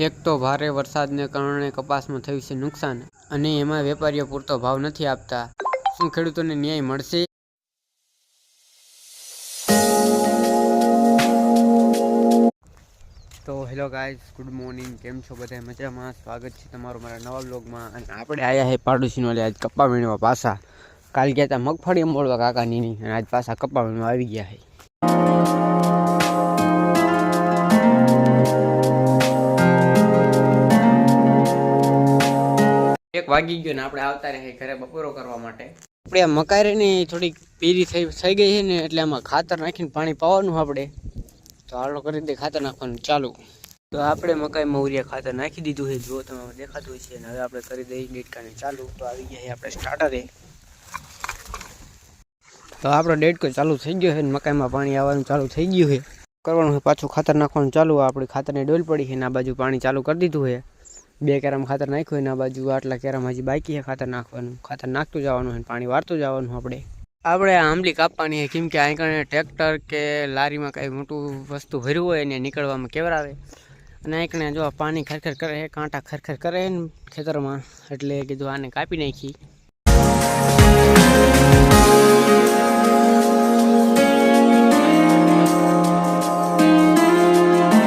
એક તો ભારે વરસાદને કારણે કપાસમાં થયું છે નુકસાન અને એમાં વેપારીઓ પૂરતો ભાવ નથી આપતા. શું ખેડૂતોને ન્યાય મળશે? તો હેલો ગાઈઝ, ગુડ મોર્નિંગ. કેમ છો બધા? મજામાં? સ્વાગત છે તમારું મારા નવા બ્લોગમાં અને આપણે આવ્યા છે પાડોશીનો લે આજ કપ્પા વીણવા પાછા. કાલ ગયા હતા મગફળી મોડવા કાકાની અને આજ પાછા કપ્પા વીણવા આવી ગયા છે એક વાગી ગયો ને આપણે આવતા રહે ઘરે બપોરો કરવા માટે. આપણે આ મકાઈની થોડીક પીરી થઈ થઈ ગઈ છે ને એટલે આમાં ખાતર નાખીને પાણી પાવાનું આપણે. તો હાલો કરી દે ખાતર નાખવાનું, ચાલુ. તો આપણે મકાઈમાં ઉરિયા ખાતર નાખી દીધું છે, જો તમે દેખાતું હોય છે અને હવે આપણે કરી દઈએ ડેટકાને ચાલુ. તો આવી ગયા છે આપણે સ્ટાર્ટરે તો આપણો ડેટકો ચાલુ થઈ ગયો છે ને મકાઈમાં પાણી આવવાનું ચાલુ થઈ ગયું છે. કરવાનું છે પાછું ખાતર નાખવાનું ચાલુ. આપણે ખાતરની ડોલ પડી છે ને આ બાજુ પાણી ચાલુ કરી દીધું છે. બે કેરામ ખાતર નાખ્યું એના બાજુ આટલા કેરામ હજી બાકી છે ખાતર નાખવાનું. ખાતર નાખતું જવાનું છે પાણી વાળતું જવાનું આપણે. આપણે આંબલી કાપવાની છે. કેમ કે અહીં કણે ટ્રેક્ટર કે લારીમાં કાંઈ મોટું વસ્તુ ભર્યું હોય એને નીકળવામાં કેવરાવે અને અહીં કણે જો પાણી ખરખર કરે કાંટા ખરખર કરે ને ખેતરમાં, એટલે કીધું આને કાપી નાખી.